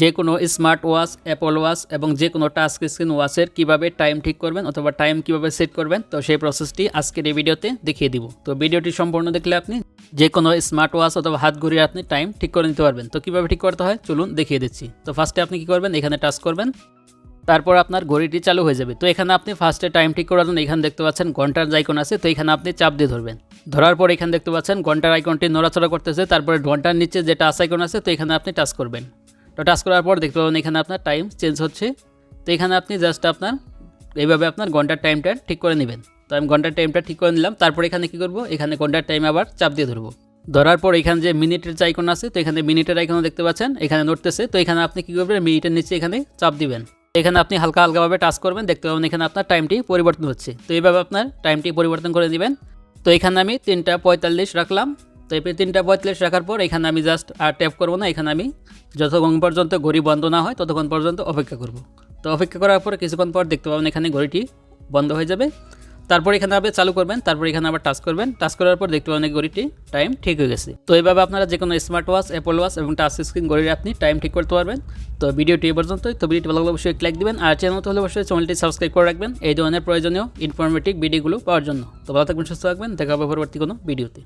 যে কোনো smart watch Apple watch এবং যে কোনো টাচ স্ক্রিন ওয়াচের কীভাবে টাইম ঠিক করবেন অথবা টাইম কীভাবে সেট করবেন, তো সেই প্রসেসটি আজকের এই ভিডিওতে দেখিয়ে দিব। তো ভিডিওটি সম্পূর্ণ দেখলে আপনি যে কোনো স্মার্ট ওয়াচ অথবা হাত ঘুরিয়ে আপনি টাইম ঠিক করে নিতে পারবেন। তো কীভাবে ঠিক করতে হয়? চলুন দেখিয়ে দিচ্ছি। তো ফার্স্টে আপনি কী করবেন? এখানে টাচ করবেন। তারপর আপনার ঘড়িটি চালু হয়ে যাবে। তো এখানে আপনি ফার্স্টে টাইম ঠিক করার জন্য এখানে দেখতে পাচ্ছেন ঘণ্টার আইকন আছে, তো এখানে আপনি চাপ দিয়ে ধরবেন। ধরার পর এখানে দেখতে পাচ্ছেন ঘণ্টার আইকনটি নড়াচড়া করতেছে। তারপরে ঘণ্টার নিচে যে টাচ আইকন আছে, তো এখানে আপনি টাচ করবেন। তো টাচ করার পর দেখতে পাবেন এখানে আপনার টাইম চেঞ্জ হচ্ছে। তো এখানে আপনি জাস্ট আপনার, এইভাবে আপনার ঘণ্টার টাইমটা ঠিক করে নেবেন। তো আমি ঘণ্টার টাইমটা ঠিক করে নিলাম, তারপর এখানে কী করব? এখানে ঘণ্টার টাইম আবার চাপ দিয়ে ধরবো। ধরার পর এখানে যে মিনিটের আইকন আছে, তো এখানে মিনিটের আইকনও দেখতে পাচ্ছেন, এখানে নড়তেছে। তো এখানে আপনি কী করবেন? মিনিটের নিচে এখানে চাপ দিবেন। এখানে আপনি হালকা হালকাভাবে টাচ করবেন, দেখতে পাবেন এখানে আপনার টাইমটি পরিবর্তন হচ্ছে। তো এইভাবে আপনার টাইমটি পরিবর্তন করে দিবেন। তো এখানে আমি তিনটা পঁয়তাল্লিশ রাখলাম। তো এই তিনটা পঁয়তাল্লিশ রাখার পর এখানে আমি জাস্ট আর ট্যাপ করব না, এখানে আমি যতক্ষণ পর্যন্ত ঘড়ি বন্ধ না হয় ততক্ষণ পর্যন্ত অপেক্ষা করব। তো অপেক্ষা করার পর কিছুক্ষণ পর দেখতে পাবেন এখানে ঘড়িটি বন্ধ হয়ে যাবে। তারপর এখানে আবার চালু করবেন, তারপর এখানে আবার টাচ করবেন। টাচ করার পর দেখতে পাবেন ঘড়িটি টাইম ঠিক হয়ে গেছে। তো এইভাবে আপনারা যে কোনো স্মার্ট ওয়াচ অ্যাপল ওয়াচ এবং টাচ স্ক্রিন ঘড়ির আপনি টাইম ঠিক করতে পারবেন। তো ভিডিওটি এ পর্যন্তই। তো ভিডিওটি ভালো অবশ্যই লাইক দিবেন আর চ্যানেল হলে অবশ্যই চ্যানেলটি সাবস্ক্রাইব করে রাখবেন। এই ধরনের প্রয়োজনীয় ইনফরমেটিভ ভিডিওগুলো পাওয়ার জন্য। তো ভালো থাকবেন, সুস্থ থাকবেন। দেখা হবে পরবর্তী কোনো ভিডিওতে